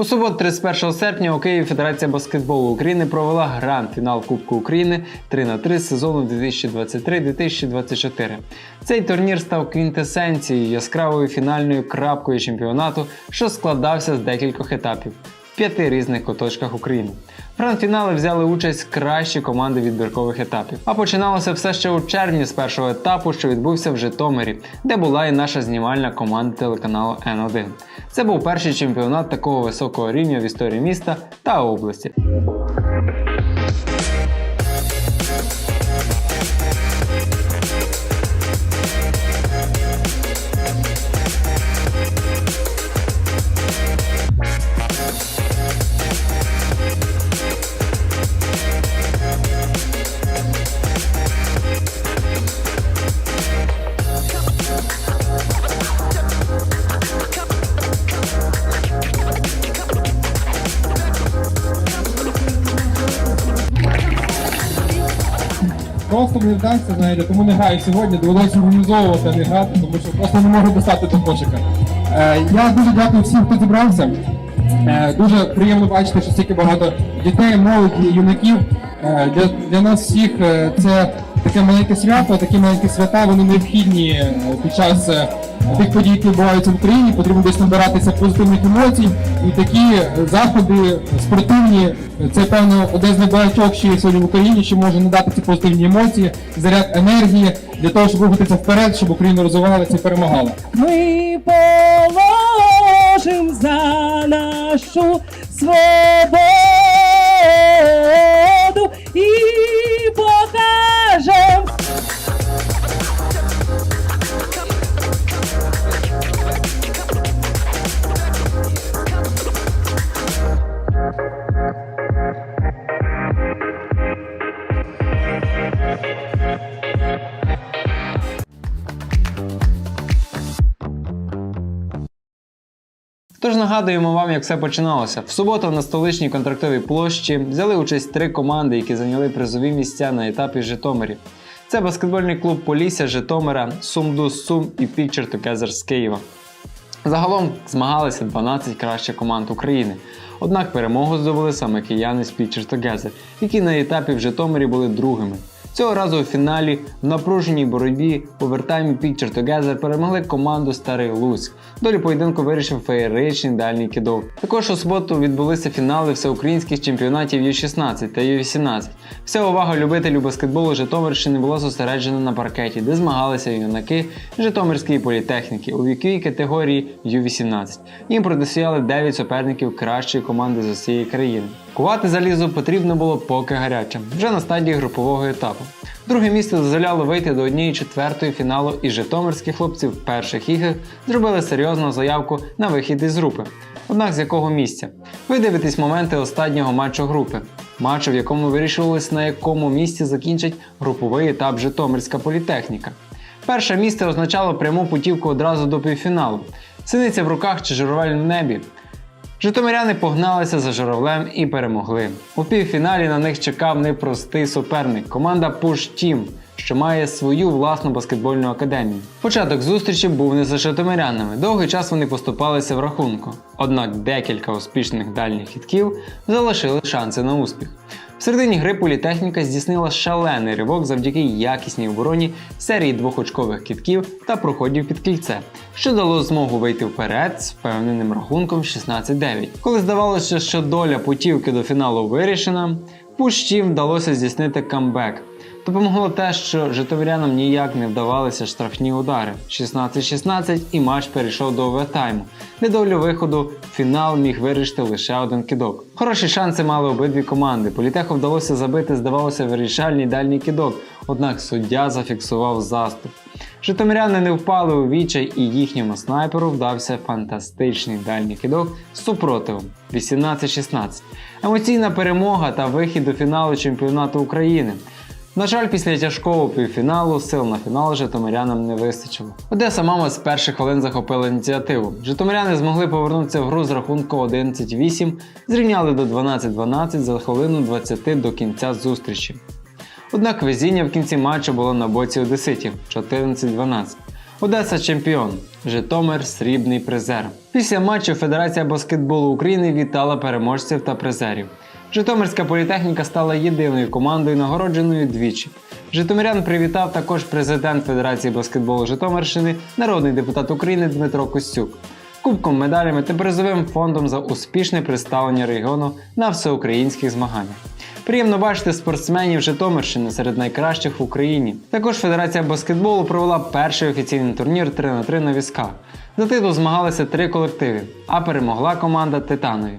У суботу, 31 серпня, у Києві Федерація баскетболу України провела гранд-фінал Кубку України 3 на 3 сезону 2023-2024. Цей турнір став квінтесенцією яскравою фінальною крапкою чемпіонату, що складався з декількох етапів п'яти різних куточках України. В гранд-фіналі взяли участь кращі команди відбіркових етапів. А починалося все ще у червні з першого етапу, що відбувся в Житомирі, де була і наша знімальна команда телеканалу Н1. Це був перший чемпіонат такого високого рівня в історії міста та області. Просто не вдасться, знаєте, тому не граю сьогодні, довелося організовувати, а не грати, тому що просто не можу достати до кошика. Е, я дуже дякую всім, хто зібрався. Е, дуже приємно бачити, що стільки багато дітей, молоді, юнаків. Е, для, для нас всіх е, це таке маленьке свято, такі маленькі свята, вони необхідні е, під час е, тих подій, які відбуваються в Україні. Потрібно десь набиратися позитивних емоцій. І такі е, заходи спортивні, це певно один з небагатьох, що є сьогодні в Україні, що може надати ці позитивні емоції, заряд енергії для того, щоб рухатися вперед, щоб Україна розвивалася і перемагала. Ми положим за нашу свободу нагадуємо вам, як все починалося. В суботу на столичній контрактовій площі взяли участь три команди, які зайняли призові місця на етапі Житомирі. Це баскетбольний клуб Полісся Житомира, Сумдус Сум і Picture Together з Києва. Загалом змагалися 12 кращих команд України. Однак перемогу здобули саме кияни з Picture Together, які на етапі в Житомирі були другими. Цього разу у фіналі в напруженій боротьбі в овертаймі Picture Together перемогли команду Старий Луцьк. Долю поєдинку вирішив феєричний дальній кидок. Також у суботу відбулися фінали всеукраїнських чемпіонатів Ю-16 та Ю-18. Вся увага любителів баскетболу Житомирщини була зосереджена на паркеті, де змагалися юнаки Житомирської політехніки у віковій категорії Ю-18. Їм протистояли 9 суперників кращої команди з усієї країни. Кувати залізо потрібно було поки гаряче, вже на стадії групового етапу. Друге місце дозволяло вийти до однієї четвертої фіналу, і житомирські хлопці в перших іграх зробили серйозну заявку на вихід із групи. Однак з якого місця? Ви дивитесь моменти останнього матчу групи. Матчу, в якому вирішувалось на якому місці закінчить груповий етап Житомирська політехніка. Перше місце означало пряму путівку одразу до півфіналу. Синиця в руках чи журавель в небі. Житомиряни погналися за журавлем і перемогли. У півфіналі на них чекав непростий суперник команда Push Team, що має свою власну баскетбольну академію. Початок зустрічі був не за житомирянами. Довгий час вони поступалися в рахунку. Однак декілька успішних дальніх хітків залишили шанси на успіх. В середині гри політехніка здійснила шалений ривок завдяки якісній обороні серії двохочкових кітків та проходів під кільце, що дало змогу вийти вперед з впевненим рахунком 16-9. Коли здавалося, що доля путівки до фіналу вирішена, пущі вдалося здійснити камбек. Допомогло те, що житомирянам ніяк не вдавалися штрафні удари. 16-16 і матч перейшов до овертайму, де долю виходу фінал міг вирішити лише один кидок. Хороші шанси мали обидві команди. Політеху вдалося забити, здавалося, вирішальний дальній кидок, однак суддя зафіксував заступ. Житомиряни не впали у відчай і їхньому снайперу вдався фантастичний дальній кидок з супротивом 18-16. Емоційна перемога та вихід до фіналу чемпіонату України. На жаль, після тяжкого півфіналу сил на фінал житомирянам не вистачило. Одеса мама з перших хвилин захопила ініціативу. Житомиряни змогли повернутися в гру з рахунку 11-8, зрівняли до 12-12 за хвилину 20 до кінця зустрічі. Однак везіння в кінці матчу було на боці одеситів 14-12. Одеса чемпіон, Житомир срібний призер. Після матчу Федерація баскетболу України вітала переможців та призерів. Житомирська політехніка стала єдиною командою, нагородженою двічі. Житомирян привітав також президент Федерації баскетболу Житомирщини, народний депутат України Дмитро Костюк. Кубком, медалями та призовим фондом за успішне представлення регіону на всеукраїнських змаганнях. Приємно бачити спортсменів Житомирщини серед найкращих в Україні. Також Федерація баскетболу провела перший офіційний турнір 3 на 3 на візках. За титул змагалися три колективи, а перемогла команда Титанові.